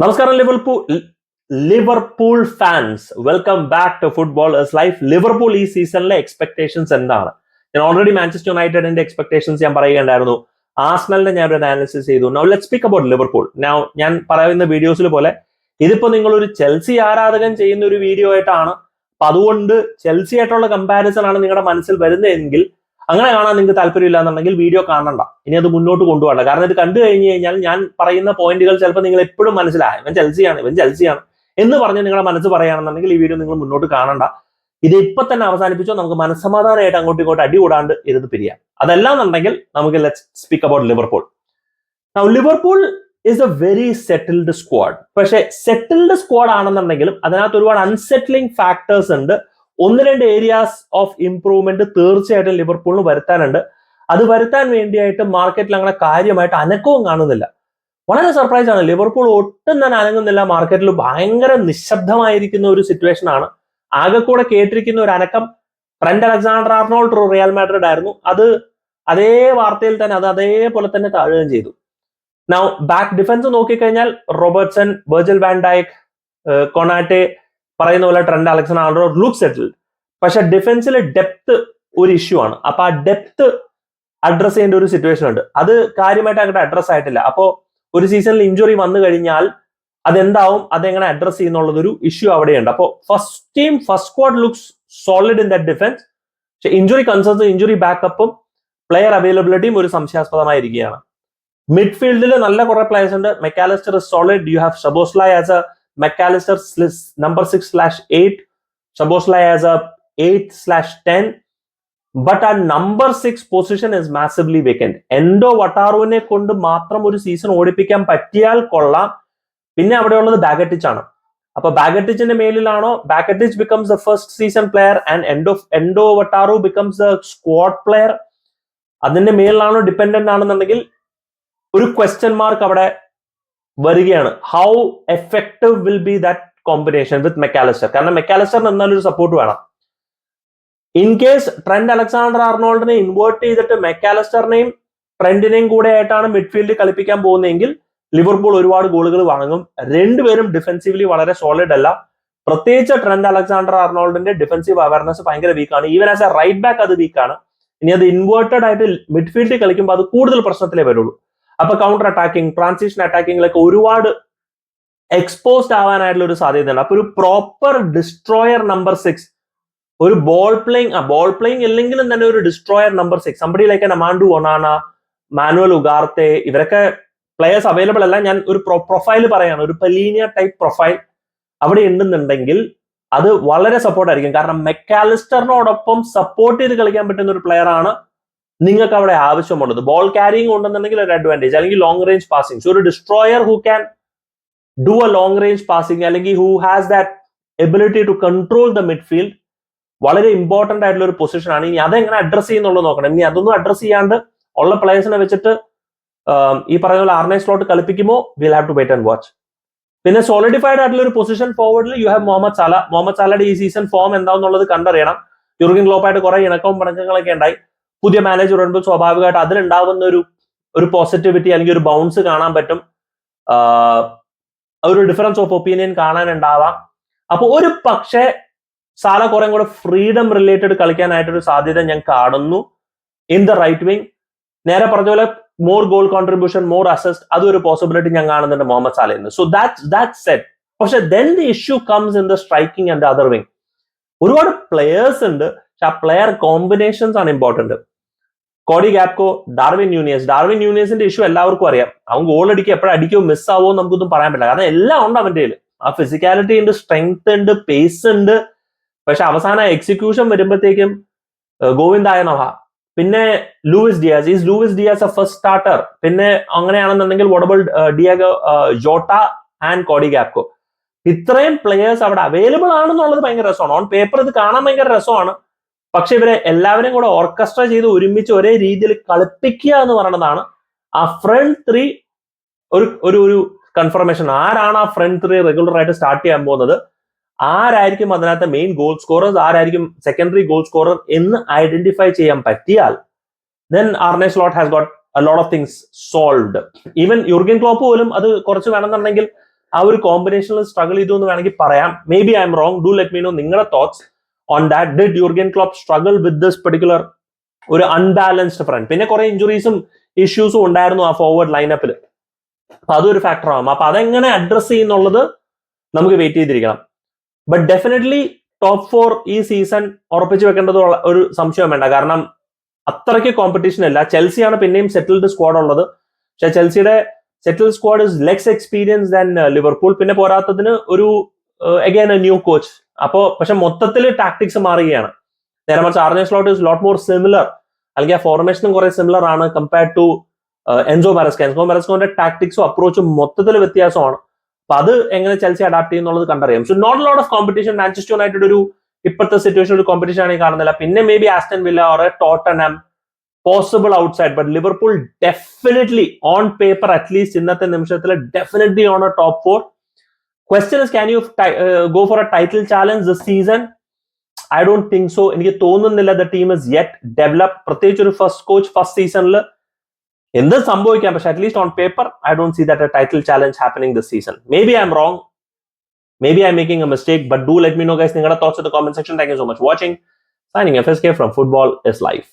നമസ്കാരം Liverpool Liverpool fans welcome back to football life Liverpool ഈ സീസണിലെ എക്സ്പെക്ടേഷൻസ് എന്താണ്? ഞാൻ ഓൾറെഡി മാഞ്ചസ്റ്റർ യുണൈറ്റഡിന്റെ എക്സ്പെക്ടേഷൻസ് ഞാൻ പറയുകയുണ്ടായിരുന്നു. ആസ്മലിന്റെ ഞാൻ ഒരു അനാലിസിസ് ചെയ്തു. Now let speak about Liverpool. Now ഞാൻ പറയുന്ന വീഡിയോസിൽ പോലെ ഇതിപ്പോ നിങ്ങൾ ഒരു ചെൽസി ആരാധകൻ ചെയ്യുന്ന ഒരു വീഡിയോ ആയിട്ടാണ്. അപ്പൊ അതുകൊണ്ട് ചെൽസി ആയിട്ടുള്ള കമ്പാരിസൺ ആണ് നിങ്ങളുടെ മനസ്സിൽ വരുന്നതെങ്കിൽ അങ്ങനെ കാണാൻ നിങ്ങൾക്ക് താല്പര്യമില്ല എന്നുണ്ടെങ്കിൽ വീഡിയോ കാണണ്ട. ഇനി അത് മുന്നോട്ട് കൊണ്ടുപോകണ്ട. കാരണം ഇത് കണ്ടു കഴിഞ്ഞു കഴിഞ്ഞാൽ ഞാൻ പറയുന്ന പോയിന്റുകൾ ചിലപ്പോൾ നിങ്ങൾ എപ്പോഴും മനസ്സിലായി ഇവൻ ചെൽസിയാണ് ഇവൻ ചെൽസിയാണ് എന്ന് പറഞ്ഞ് നിങ്ങളുടെ മനസ്സ് പറയുകയാണെന്നുണ്ടെങ്കിൽ ഈ വീഡിയോ നിങ്ങൾ മുന്നോട്ട് കാണണ്ട. ഇത് ഇപ്പൊ തന്നെ അവസാനിപ്പിച്ചോ നമുക്ക് മനസ്സമാധാനമായിട്ട് അങ്ങോട്ടും ഇങ്ങോട്ടും അടി കൂടാണ്ട് ഇരുന്ന് പിരിയാം. അതല്ല എന്നുണ്ടെങ്കിൽ നമുക്ക് let speak about Liverpool Liverpool is a very settled squad പക്ഷെ സെറ്റിൽഡ് സ്ക്വാഡ് ആണെന്നുണ്ടെങ്കിലും അതിനകത്ത് ഒരുപാട് അൺസെറ്റിലിംഗ് ഫാക്ടേഴ്സ് ഉണ്ട്. ഒന്ന് രണ്ട് ഏരിയാസ് ഓഫ് ഇംപ്രൂവ്മെന്റ് തീർച്ചയായിട്ടും ലിവർപൂളിന് വരുത്താനുണ്ട്. അത് വരുത്താൻ വേണ്ടിയായിട്ട് മാർക്കറ്റിൽ അങ്ങനെ കാര്യമായിട്ട് അനക്കവും കാണുന്നില്ല. വളരെ സർപ്രൈസ് ആണ്. ലിവർപൂൾ ഒട്ടും തന്നെ അനങ്ങുന്നില്ല. മാർക്കറ്റിൽ ഭയങ്കര നിശബ്ദമായിരിക്കുന്ന ഒരു സിറ്റുവേഷൻ ആണ്. ആകെ കൂടെ കേട്ടിരിക്കുന്ന ഒരു അനക്കം Trent Alexander Arnold Real Madrid ആയിരുന്നു. അത് അതേ വാർത്തയിൽ തന്നെ അത് അതേപോലെ തന്നെ താഴുകയും ചെയ്തു. നൗ ബാക്ക് ഡിഫൻസ് നോക്കിക്കഴിഞ്ഞാൽ Robertson Virgil van Dijk Konate പറയുന്ന പോലെ Trent Alexander Arnold look settled പക്ഷെ ഡിഫൻസിൽ ഡെപ്ത് ഒരു ഇഷ്യൂ ആണ്. അപ്പൊ ആ ഡെപ്ത് അഡ്രസ് ചെയ്യേണ്ട ഒരു സിറ്റുവേഷൻ ഉണ്ട്. അത് കാര്യമായിട്ട് അങ്ങോട്ട് അഡ്രസ് ആയിട്ടില്ല. അപ്പോ ഒരു സീസണിൽ ഇഞ്ചുറി വന്നു കഴിഞ്ഞാൽ അതെന്താവും? അതെങ്ങനെ അഡ്രസ് ചെയ്യുന്നുള്ളത് ഒരു ഇഷ്യൂ അവിടെയുണ്ട്. അപ്പോൾ first team first squad looks solid in that defence പക്ഷെ ഇഞ്ചുറി കൺസേൺസ് ഇഞ്ചുറി ബാക്കപ്പും പ്ലെയർ അവൈലബിലിറ്റിയും ഒരു സംശയാസ്പദമായിരിക്കുകയാണ്. മിഡ്ഫീൽഡിൽ നല്ല കുറെ പ്ലെയേഴ്സ് ഉണ്ട്. Mac Allister solid you have Szoboszlai as a Mac Allister number six slash eight Szoboszlai as a eight slash ten but ആ number six position is massively vacant Endo വട്ടാറുവിനെ കൊണ്ട് മാത്രം ഒരു സീസൺ ഓടിപ്പിക്കാൻ പറ്റിയാൽ കൊള്ളാം. പിന്നെ അവിടെയുള്ളത് ബാഗറ്റിച്ച് ആണ്. അപ്പൊ ബാഗറ്റിച്ചിന്റെ മേലിലാണോ? Bajcetic becomes the first season player and Endo Endo Wataru becomes the squad player അതിന്റെ മേലിലാണോ ഡിപ്പെൻഡന്റ് ആണെന്നുണ്ടെങ്കിൽ ഒരു ക്വസ്റ്റ്യൻ മാർക്ക് അവിടെ വരികയാണ്. How effective will be that combination with Mac Allister കാരണം മെക്കാലിസ്റ്ററിന് എന്നാലും ഒരു സപ്പോർട്ട് വേണം. ഇൻ കേസ് ട്രെൻഡ് അലക്സാണ്ടർ ആർണോൾഡിനെ ഇൻവേർട്ട് ചെയ്തിട്ട് മെക്കാലിസ്റ്ററിനെയും ട്രെൻഡിനെയും കൂടെ ആയിട്ടാണ് മിഡ്ഫീൽഡ് കളിപ്പിക്കാൻ പോകുന്നതെങ്കിൽ ലിവർപൂൾ ഒരുപാട് ഗോളുകൾ വാങ്ങും. രണ്ടുപേരും ഡിഫൻസീവ്ലി വളരെ സോളിഡ് അല്ല. പ്രത്യേകിച്ച് ട്രെൻഡ് അലക്സാണ്ടർ ആർണോൾഡിന്റെ ഡിഫൻസീവ് അവയർനെസ് ഭയങ്കര വീക്കാണ് even as a right back അത് വീക്കാണ് ഇനി അത് ഇൻവേർട്ടഡ് ആയിട്ട് മിഡ്ഫീൽഡിൽ കളിക്കുമ്പോൾ അത് കൂടുതൽ പ്രശ്നത്തിലേ വരുള്ളൂ. അപ്പൊ കൗണ്ടർ അറ്റാക്കിംഗ് ട്രാൻസിഷൻ അറ്റാക്കിങ്ങിലൊക്കെ ഒരുപാട് എക്സ്പോസ്ഡ് ആവാനായിട്ടുള്ള ഒരു സാധ്യതയുണ്ട്. അപ്പൊ ഒരു പ്രോപ്പർ ഡിസ്ട്രോയർ നമ്പർ സിക്സ് ഒരു ബോൾ പ്ലേയിങ് ആ ബോൾ പ്ലേയിങ് ഇല്ലെങ്കിലും തന്നെ ഒരു destroyer number six somebody like Amadou Onana Manuel Ugarte ഇവരൊക്കെ പ്ലെയേഴ്സ് അവൈലബിൾ അല്ല. ഞാൻ ഒരു പ്രൊഫൈൽ പറയാണ്. ഒരു പലീനിയ ടൈപ്പ് പ്രൊഫൈൽ അവിടെ ഉണ്ടെന്നുണ്ടെങ്കിൽ അത് വളരെ സപ്പോർട്ട് ആയിരിക്കും. കാരണം മെക്കാലിസ്റ്ററിനോടൊപ്പം സപ്പോർട്ട് ചെയ്ത് കളിക്കാൻ പറ്റുന്ന ഒരു പ്ലെയർ ആണ് നിങ്ങൾക്ക് അവിടെ ആവശ്യമുള്ളത്. ബോൾ ക്യാരിങ് ഉണ്ടെന്നുണ്ടെങ്കിൽ ഒരു അഡ്വാന്റേജ് അല്ലെങ്കിൽ ലോങ് റേഞ്ച് പാസിംഗ് ഒരു destroyer who can do a long range passing അല്ലെങ്കിൽ who has that ability to control the midfield വളരെ ഇമ്പോർട്ടന്റ് ആയിട്ടുള്ള ഒരു പൊസിഷൻ ആണ്. ഇനി അതെങ്ങനെ അഡ്രസ് ചെയ്യുന്നുള്ളത് നോക്കണം. ഇനി അതൊന്നും അഡ്രസ് ചെയ്യാണ്ട് ഉള്ള പ്ലേയേഴ്സിനെ വെച്ചിട്ട് ഈ പറയുന്ന പോലെ Arne Slot കളിപ്പിക്കുമോ? Will have to wait and watch പിന്നെ സോളിഡിഫൈഡ് ആയിട്ടുള്ള ഒരു position ഫോർവേഡിൽ you have Mohamed Salah Mohamed സാലയുടെ ഈ സീസൺ ഫോം എന്താന്നുള്ളത് കണ്ടറിയണം. യുർഗിൻ ക്ലോപ്പായിട്ട് കുറെ ഇണക്കവും പിണക്കങ്ങളൊക്കെ ഉണ്ടായി. പുതിയ മാനേജർ വരുമ്പോൾ സ്വാഭാവികമായിട്ട് അതിലുണ്ടാവുന്ന ഒരു ഒരു പോസിറ്റിവിറ്റി അല്ലെങ്കിൽ ഒരു ബൗൺസ് കാണാൻ പറ്റും. ഒരു ഡിഫറൻസ് ഓഫ് ഒപ്പീനിയൻ കാണാനുണ്ടാവാം. അപ്പോൾ ഒരു പക്ഷേ സാല കുറേ കൂടെ ഫ്രീഡം റിലേറ്റഡ് കളിക്കാനായിട്ടൊരു സാധ്യത ഞാൻ കാണുന്നു. ഇൻ ദ റൈറ്റ് വിങ് നേരെ പറഞ്ഞ പോലെ more goal contribution more assist അതൊരു പോസിബിലിറ്റി ഞാൻ കാണുന്നുണ്ട് മുഹമ്മദ് സാലയിൽ നിന്ന് സോ ദാറ്റ് ദാറ്റ് സെറ്റ് പക്ഷെ then the issue comes in the striking and other wing ഒരുപാട് പ്ലെയേഴ്സ് ഉണ്ട്. പക്ഷെ ആ പ്ലെയർ കോമ്പിനേഷൻസ് ആണ് important Cody Gakpo Darwin Nunez Darwin യൂണിയസിന്റെ issue എല്ലാവർക്കും അറിയാം. അവൻ ഗോൾ അടിക്കുക എപ്പോഴും അടിക്കോ മിസ് ആവോ നമുക്കൊന്നും പറയാൻ പറ്റില്ല. കാരണം എല്ലാം ഉണ്ട് അവന്റെ കയ്യിൽ ആ ഫിസിക്കാലിറ്റി ഉണ്ട് സ്ട്രെങ്ത് ഉണ്ട് പേസ് ഉണ്ട്. പക്ഷെ അവസാന എക്സിക്യൂഷൻ വരുമ്പോഴത്തേക്കും ഗോവിന്ദായ നവ പിന്നെ Luis Diaz. Is Luis Diaz a first starter പിന്നെ അങ്ങനെയാണെന്നുണ്ടെങ്കിൽ വോട്ടബിൾ Diogo Jota and Cody Gakpo ഇത്രയും പ്ലെയേഴ്സ് അവിടെ അവൈലബിൾ ആണെന്നുള്ളത് ഭയങ്കര രസമാണ്. ഓൺ പേപ്പർ ഇത് കാണാൻ ഭയങ്കര രസമാണ്. പക്ഷെ ഇവരെ എല്ലാവരും കൂടെ ഓർക്കസ്ട്ര ചെയ്ത് ഒരുമിച്ച് ഒരേ രീതിയിൽ കളിപ്പിക്കുക എന്ന് പറയുന്നതാണ് ആ ഫ്രണ്ട് ത്രീ ഒരു ഒരു ഒരു കൺഫർമേഷൻ ആരാണ് ആ ഫ്രണ്ട് ത്രീ റെഗുലർ ആയിട്ട് സ്റ്റാർട്ട് ചെയ്യാൻ പോകുന്നത്? ആരായിരിക്കും അതിനകത്ത് മെയിൻ ഗോൾ സ്കോറേഴ്സ് ആരായിരിക്കും സെക്കൻഡറി ഗോൾ സ്കോറർ എന്ന് ഐഡന്റിഫൈ ചെയ്യാൻ പറ്റിയാൽ then Arne Slot has got a lot of things solved even Jurgen Klopp പോലും അത് കുറച്ച് വേണമെന്നുണ്ടെങ്കിൽ ആ ഒരു കോമ്പിനേഷനിൽ സ്ട്രഗിൾ ചെയ്തു എന്ന് വേണമെങ്കിൽ പറയാം. Maybe I am wrong do let me know നിങ്ങളുടെ thoughts on that did Jurgen Klopp struggle with this particular ഒരു അൺബാലൻസ്ഡ് ഫ്രണ്ട് പിന്നെ കുറെ ഇഞ്ചുറീസും ഇഷ്യൂസും ഉണ്ടായിരുന്നു ആ ഫോർവേഡ് ലൈനപ്പിൽ അപ്പൊ അതൊരു ഫാക്ടർ ആവാം. അപ്പൊ അതെങ്ങനെ അഡ്രസ് ചെയ്യുന്നുള്ളത് നമുക്ക് വെയിറ്റ് ചെയ്തിരിക്കണം. ബട്ട് ഡെഫിനറ്റ്ലി ടോപ്പ് ഫോർ ഈ സീസൺ ഉറപ്പിച്ചു വെക്കേണ്ടത് ഒരു സംശയം വേണ്ട. കാരണം അത്രയ്ക്ക് കോമ്പറ്റീഷൻ അല്ല. ചെൽസിയാണ് പിന്നെയും സെറ്റിൽഡ് സ്ക്വാഡ് ഉള്ളത്. പക്ഷെ ചെൽസിയുടെ settle squad is less experience than Liverpool പിന്നെ പോരാത്തതിന് ഒരു അഗൈൻ എ ന്യൂ കോച്ച് അപ്പോ പക്ഷെ മൊത്തത്തിൽ ടാക്ടിക്സ് മാറുകയാണ്. നേരെ മറിച്ച് Arne Slot is lot more similar അല്ലെങ്കിൽ ആ ഫോർമേഷനും കുറെ സിമിലർ ആണ് compared to Enzo Maresca Enzo മരസ്കോന്റെ ടാക്ടിക്സും അപ്രോച്ചും മൊത്തത്തിൽ വ്യത്യാസമാണ്. അപ്പൊ അത് എങ്ങനെ ചെൽസി അഡാപ്റ്റ് ചെയ്യുന്നുള്ളത് കണ്ടറിയാം. So not lot of competition Manchester United ഒരു ഇപ്പോഴത്തെ സിറ്റുവേഷൻ ഒരു കോമ്പറ്റീഷൻ ആണെങ്കിൽ കാണുന്നില്ല. പിന്നെ maybe Aston Villa or Tottenham possible outside but Liverpool definitely on paper at least ഇന്നത്തെ നിമിഷത്തിൽ definitely on a top four question is can you go for a title challenge this season I don't think so എനിക്ക് തോന്നുന്നില്ല the team is yet develop പ്രത്യേകിച്ച് ഒരു first coach first സീസണിൽ എന്ത് സംഭവിക്കാം. പക്ഷെ at least on paper I don't see that a title challenge happening this season maybe I am wrong maybe I am making a mistake but do let me know guys നിങ്ങളുടെ thoughts in the comment section thank you so much watching signing F S K from football is life